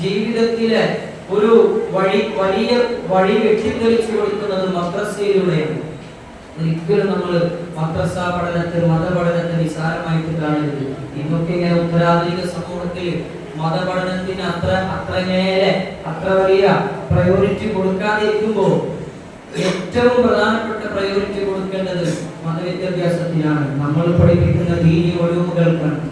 ജീവിതത്തിലെ ഒരു വഴി വലിയ വഴി വെട്ടിത്തെളിച്ചു കൊടുക്കുന്നത് മദ്രസയിലൂടെയാണ്. ഒരിക്കലും നമ്മൾ മദ്രസ പഠനത്തിൽ മതപഠനത്തിൽ നിസാരമായിട്ട് കാണരുത്. ഇന്നൊക്കെ ഇങ്ങനെ ഉത്തരാധുനിക സമൂഹത്തിൽ മതപഠനത്തിന് അത്ര അത്രമേലെ അത്ര വലിയ പ്രയോറിറ്റി കൊടുക്കാതിരിക്കുമ്പോൾ ഏറ്റവും പ്രധാനപ്പെട്ട പ്രയോറിറ്റി കൊടുക്കേണ്ടത് മതവിദ്യാഭ്യാസത്തിനാണ് നമ്മൾ പഠിപ്പിക്കുന്ന ദീനി ഒഴിവുകൾക്കാണ്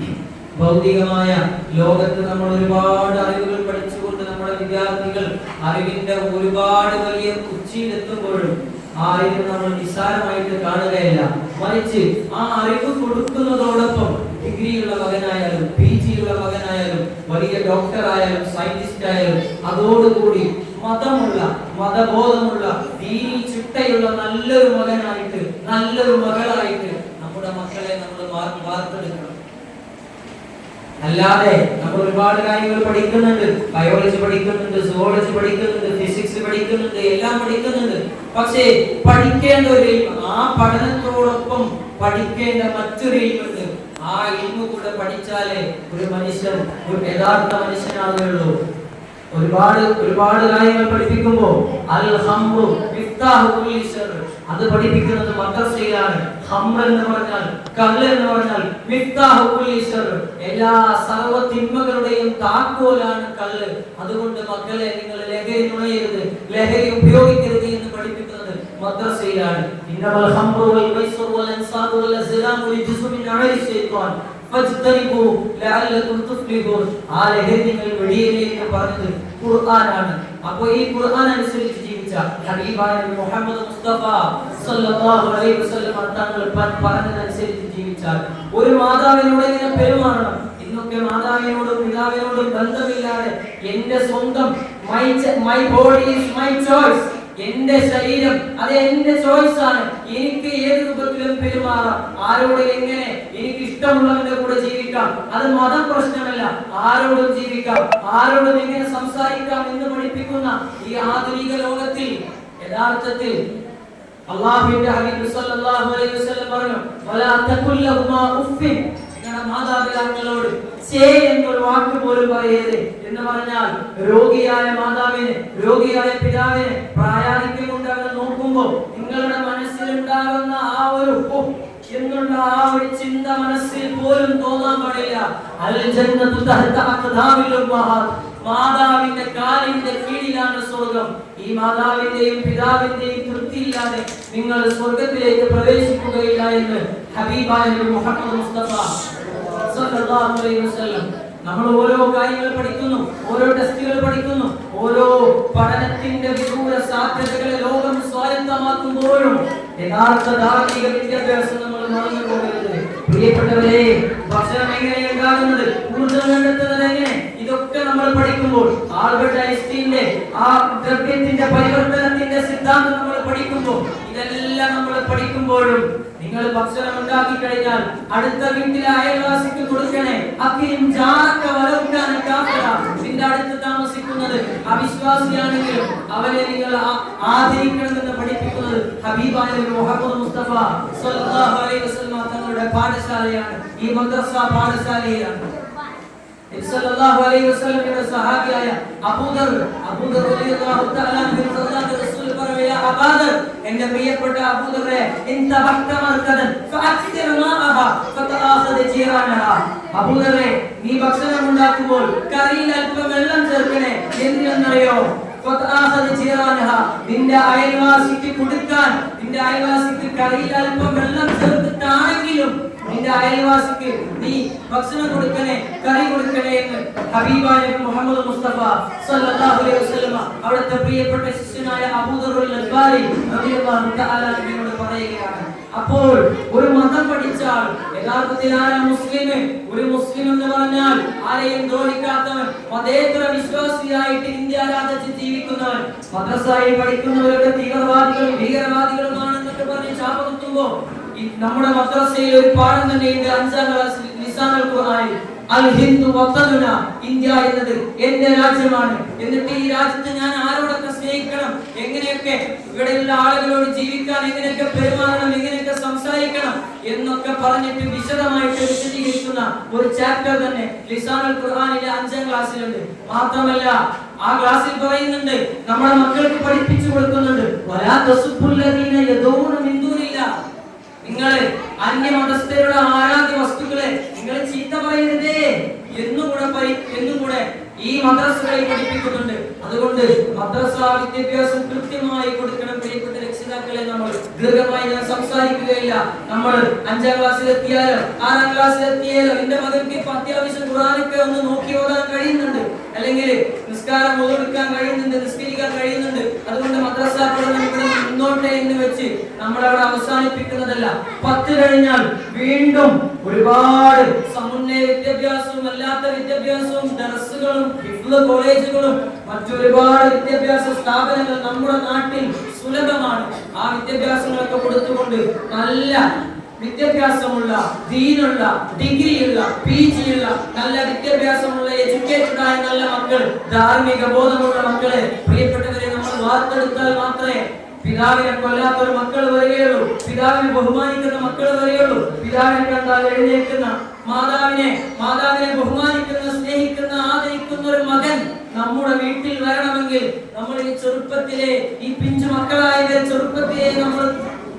ഭൗതികമായ ലോകത്ത് നമ്മൾ ഒരുപാട് അറിവുകൾ പഠിച്ചുകൊണ്ട് നമ്മുടെ വിദ്യാർത്ഥികൾ അറിവിന്റെ ഒരുപാട് വലിയ ഉച്ചിയിലെത്തുമ്പോഴും ആ അറിവ് നമ്മൾ നിസ്സാരമായിട്ട് കാണുകയല്ല. മറിച്ച് ആ അറിവ് കൊടുക്കുന്നതോടൊപ്പം ഡിഗ്രിയുള്ള മകനായാലും പി ജിയുള്ള മകനായാലും വലിയ ഡോക്ടർ ആയാലും സയന്റിസ്റ്റ് ആയാലും അതോടുകൂടി മതമുള്ള മതബോധമുള്ള ദീനി ചിട്ടയുള്ള നല്ലൊരു മകനായിട്ട് നല്ലൊരു മകളായിട്ട് നമ്മുടെ മക്കളെ നമ്മൾ വാർ- വാർത്തെടുക്കണം അല്ലാതെ നമ്മൾ ഒരുപാട് കാര്യങ്ങൾ പഠിക്കുന്നുണ്ട്. ബയോളജി പഠിക്കുന്നുണ്ട് സുവോളജി പഠിക്കുന്നുണ്ട് ഫിസിക്സ് പഠിക്കുന്നുണ്ട് എല്ലാം പഠിക്കുന്നുണ്ട്. പക്ഷേ പഠിക്കേണ്ട ഒരു ആ പഠനത്തോടൊപ്പം പഠിക്കേണ്ട മറ്റൊരു ഇൽമുണ്ട്. ആ ഇൽമ കൂടെ പഠിച്ചാലേ ഒരു മനുഷ്യൻ ഒരു യഥാർത്ഥ മനുഷ്യനാകുകയുള്ളൂ ഒരുപാട് ഒരുപാട് കാര്യങ്ങൾ പഠിപ്പിക്കുമ്പോൾ അൽ ഹംറു അത് പഠിപ്പിക്കുന്നത് മദ്രസയിലാണ്. എന്ന് പറഞ്ഞാൽ കല്ല് എന്ന് പറഞ്ഞാൽ എല്ലാ സർവ തിന്മകളുടെയും താക്കോലാണ് കല്ല്. അതുകൊണ്ട് മക്കളെ നിങ്ങൾ ലഹരി നുണയരുത്. ലഹരി ഉപയോഗിക്കരുത് എന്ന് പഠിപ്പിക്കുന്നത് മദ്രസയിലാണ്. ഹംറു ആ ലഹരി നിങ്ങൾ വെടിയിലേക്ക് പറഞ്ഞത് ഖുർആനാണ്. അപ്പോൾ ഈ ഖുർആൻ അനുസരിച്ച് ജീവിച്ച ഹബീബായ മുഹമ്മദ് മുസ്തഫ സല്ലല്ലാഹു അലൈഹി വസല്ലം തങ്ങൾ പറഞ്ഞതനുസരിച്ച് ജീവിച്ചാൽ. ഒരു മാതാവിനോട് ഇങ്ങനെ പെരുമാറണം? ഇന്നൊക്കെ മാതാവിനോടും പിതാവിനോടും ബന്ധമില്ലാതെ എന്റെ സ്വന്തം my my body is my choice എന്റെ ശരീരം അത് എന്റെ ചോയ്സ് ആണ് എനിക്ക് ഏത് രൂപത്തിലും പെരുമാറാം. ആരോട് എങ്ങനെ എനിക്ക് ഇഷ്ടമുള്ളവന്റെ കൂടെ ജീവിക്കാം? അത് മതം പ്രശ്നമല്ല. ആരോടും ജീവിക്കാം. ആരോടും എങ്ങനെ സംസാരിക്കാം എന്ന് പഠിപ്പിക്കുന്ന ഈ ആധുനിക ലോകത്തിൽ യഥാർത്ഥത്തിൽ അള്ളാഹുവിന്റെ ഹബീബ് സല്ലല്ലാഹു അലൈഹി വസല്ലം പറഞ്ഞു വലാ തഖുല്ലഹുമാ നിങ്ങളുടെ മാതാപിതാക്കളോട് സേ എന്നൊരു വാക്ക് പോലും പറയരുത് എന്ന് പറഞ്ഞാൽ രോഗിയായ മാതാവിന് രോഗിയായ പിതാവിന് പ്രായാധിക്യം കൊണ്ട് അവർ നോക്കുമ്പോൾ നിങ്ങളുടെ മനസ്സിലുണ്ടാകുന്ന ആ ഒരു എന്നുള്ള ആ ഒരു ചിന്ത മനസ്സിൽ പോലും തോന്നാൻ പാടില്ല. അൽ മാതാവിന്റെ കാലിന്റെ കീഴിലാണ് സ്വർഗം. ഈ മാതാവിന്റെയും പിതാവിന്റെയും തൃപ്തിയില്ലാതെ നിങ്ങൾ സ്വർഗത്തിലേക്ക് പ്രവേശിക്കുകയില്ല എന്ന് ഹബീബായ മുഹമ്മദ് മുസ്തഫ നമ്മൾ ഓരോ കാര്യങ്ങൾ പഠിക്കുന്നു ഓരോ ടെസ്റ്റുകൾ പഠിക്കുന്നു ഓരോ പഠനത്തിന്റെ വിദൂര സാധ്യതകളെ ലോകം സ്വായത്തമാക്കുമ്പോഴും യഥാർത്ഥ ധാർമ്മിക വിദ്യാഭ്യാസം നമ്മൾ മറന്നു പോകരുത്. പ്രിയപ്പെട്ടവരെ ഭക്ഷണം എങ്ങനെ ഉണ്ടാകുന്നത് ഊർജം കണ്ടെത്തുന്നത് എങ്ങനെ ഇതൊക്കെ നമ്മൾ പഠിക്കുമ്പോൾ ആൽബർട്ട് ഐൻസ്റ്റീന്റെ ആ ദ്രവ്യത്തിന്റെ പരിവർത്തനത്തിന്റെ സിദ്ധാന്തം നമ്മൾ പഠിക്കുമ്പോൾ ഇതെല്ലാം നമ്മൾ പഠിക്കുമ്പോഴും നിങ്ങൾ ഭക്ഷണം ഉണ്ടാക്കി കഴിഞ്ഞാൽ അടുത്ത വീട്ടിലെ അയൽവാസിക്ക് കൊടുക്കണേ. കാഫിറ. നിന്റെ അടുത്ത് താമസിക്കുന്നത് അവിശ്വാസിയാണെങ്കിൽ അവനെ നിങ്ങൾ ആദരിക്കണം ആദരിക്കണമെന്ന് പഠിപ്പിക്കുന്നത് ഹബീബായ മുഹമ്മദ് മുസ്തഫ സല്ലല്ലാഹു അലൈഹി വസല്ലം തങ്ങളുടെ പാഠശാലയാണ്. ഈ മദ്രസ പാഠശാലയിലാണ് നബി സല്ലല്ലാഹു അലൈഹി വസല്ലമയുടെ സഹാബിയായ അബൂദർ അബൂദർ റളിയല്ലാഹു തആല എന്റെ പ്രിയപ്പെട്ട അബൂദറെ എന്ത ബഹ്ത മർകദൻ മാഅഹ ഫതആഖദ ജീറാനഹ. അബൂദറെ നീ ഭക്ഷണം ഉണ്ടാക്കുമ്പോൾ കറിയിൽ അല്പം വെള്ളം ചേർക്കണേ എന്തിനെന്നറിയോ? നിന്റെ അയൽവാസിക്ക് കൊടുക്കാൻ നിന്റെ അയൽവാസിക്ക് കറിയിൽ അല്പം വെള്ളം ചേർത്തിട്ടാണെങ്കിലും അയൽവാസിക്ക് നീ ഭക്ഷണം കൊടുക്കണേ കറി കൊടുക്കണേ എന്ന് ഹബീബായ മുഹമ്മദ് മുസ്തഫ സല്ലല്ലാഹു അലൈഹി വസല്ലമ അവിടുത്തെ പ്രിയപ്പെട്ട ശിഷ്യനായ അബൂദറുൽ അൽബാരി റളിയല്ലാഹു തആല എന്നോട് പറയുകയാണ്. അപ്പോൾ ഒരു മതം പഠിച്ചാൽ യഥാർത്ഥത്തിൽ ആരാ മുസ്ലിം ഒരു മുസ്ലിം എന്ന് പറഞ്ഞാൽ ആരെയും ദ്രോഹിക്കാത്തവൻ മതേതര വിശ്വാസിയായിട്ട് ഇന്ത്യ രാജ്യത്ത് ജീവിക്കുന്നവൻ മദ്രസായി പഠിക്കുന്നവരൊക്കെ തീവ്രവാദികളും ഭീകരവാദികളുമാണെന്നൊക്കെ പറഞ്ഞ് ചാപകുത്തുമ്പോ ഈ നമ്മുടെ മദ്രസയിൽ ഒരു പാഠം തന്നെയുണ്ട് അഞ്ചാം ക്ലാസ് നിസാനൽ ഖുർആനിൽ അൽ ഹിന്ദു വത്തനുന ഇന്ത്യ എന്നത് എന്റെ രാജ്യമാണ്. എന്നിട്ട് ഈ രാജ്യത്ത് ഞാൻ ആരോടൊക്കെ സ്നേഹിക്കണം? എങ്ങനെയൊക്കെ? ഇവിടെയുള്ള ആളുകളോട് ജീവിക്കാൻ എങ്ങനെയൊക്കെ പെരുമാറണം? എങ്ങനെയൊക്കെ സംസാരിക്കണം? എന്നൊക്കെ പറഞ്ഞിട്ട് വിശദമായിട്ട് വിശദീകരിക്കുന്ന ഒരു ചാപ്റ്റർ തന്നെ ലിസാനുൽ ഖുർആനിലെ അഞ്ചാം ക്ലാസ്സിലുണ്ട്. മാത്രമല്ല ആ ക്ലാസ്സിൽ പറയുന്നുണ്ട് നമ്മുടെ മക്കൾക്ക് പഠിപ്പിച്ചു കൊടുക്കുന്നുണ്ട് വലാ യദൂന നിങ്ങൾ അന്യമതസ്ഥരുടെ ആരാധ്യ വസ്തുക്കളെ നിങ്ങൾ ചീത്ത പറയരുതേ എന്നുകൂടെ പരി- എന്നും ഈ മദ്രസകളിൽ പഠിപ്പിക്കുന്നുണ്ട്. അതുകൊണ്ട് മദ്രസ വിദ്യാഭ്യാസം കൃത്യമായി കൊടുക്കണം പ്രിയപ്പെട്ട രക്ഷിതാക്കളെ നമ്മൾ? ദീർഘമായി ഞാൻ സംസാരിക്കുകയില്ല. നമ്മൾ അഞ്ചാം ക്ലാസ്സിൽ എത്തിയാലോ ആറാം ക്ലാസ്സിൽ എത്തിയാലോ എന്റെ മകൾക്ക് ഇപ്പൊ അത്യാവശ്യം ഖുറാനൊക്കെ ഒന്ന് നോക്കി ഓടാൻ കഴിയുന്നുണ്ട്. അല്ലെങ്കിൽ നിസ്കാരം ഓതെടുക്കാൻ കഴിയുന്നുണ്ട് നിസ്കരിക്കാൻ കഴിയുന്നുണ്ട്. അതുകൊണ്ട് മദ്രസ പഠനം ഇവിടെ എന്ന് വെച്ച് നമ്മളവിടെ അവസാനിപ്പിക്കുന്നതല്ല. പത്ത് കഴിഞ്ഞാൽ വീണ്ടും ഒരുപാട് സമുന്നയ വിദ്യാഭ്യാസവും അല്ലാത്ത വിദ്യാഭ്യാസവും ദർസുകളും കോളേജുകളും മറ്റൊരുപാട് വിദ്യാഭ്യാസ സ്ഥാപനങ്ങൾ നമ്മുടെ നാട്ടിൽ കൊടുത്തുകൊണ്ട് നല്ല വിദ്യാഭ്യാസമുള്ള ദീനുള്ള ഡിഗ്രിയുള്ള പി ജിയുള്ള നല്ല വിദ്യാഭ്യാസമുള്ള എഡ്യൂക്കേറ്റഡ് ആയ നല്ല മക്കൾ ധാർമ്മിക ബോധമുള്ള മക്കളെ പ്രിയപ്പെട്ടവരെ നമ്മൾ വാർത്തെടുത്താൽ മാത്രമേ പിതാവിനെ കൊല്ലാത്ത ഒരു മക്കൾ വരികയുള്ളൂ. പിതാവിനെ ബഹുമാനിക്കുന്ന മക്കൾ വരികയുള്ളൂ. പിതാവിനെ കണ്ടാൽ എഴുന്നേൽക്കുന്ന മാതാവിനെ മാതാവിനെ ബഹുമാനിക്കുന്ന സ്നേഹിക്കുന്ന ആദരിക്കുന്ന ഒരു മകൻ നമ്മുടെ വീട്ടിൽ വരണമെങ്കിൽ നമ്മൾ ഈ ചെറുപ്പത്തിലെ ഈ പിഞ്ചു മക്കളായ ചെറുപ്പത്തിലെ നമ്മൾ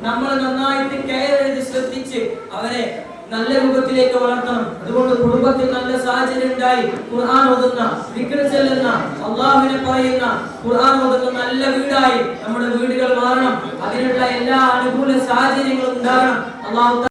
നമ്മൾ നന്നായിട്ട് കെയർ ചെയ്ത് ശ്രദ്ധിച്ച് അവരെ നല്ല രൂപത്തിലേക്ക് വളർത്തണം. അതുകൊണ്ട് കുടുംബത്തിൽ നല്ല സാഹചര്യം ഉണ്ടായി. ഖുർആൻ ഓതുന്ന വിക്ര ചെല്ലുന്ന അള്ളാഹുവിനെ പറയുന്ന ഖുർആൻ ഓതുന്ന നല്ല വീടായി നമ്മുടെ വീടുകൾ മാറണം. അതിനുള്ള എല്ലാ അനുകൂല സാഹചര്യങ്ങളും ഉണ്ടാകണം. അള്ളാഹു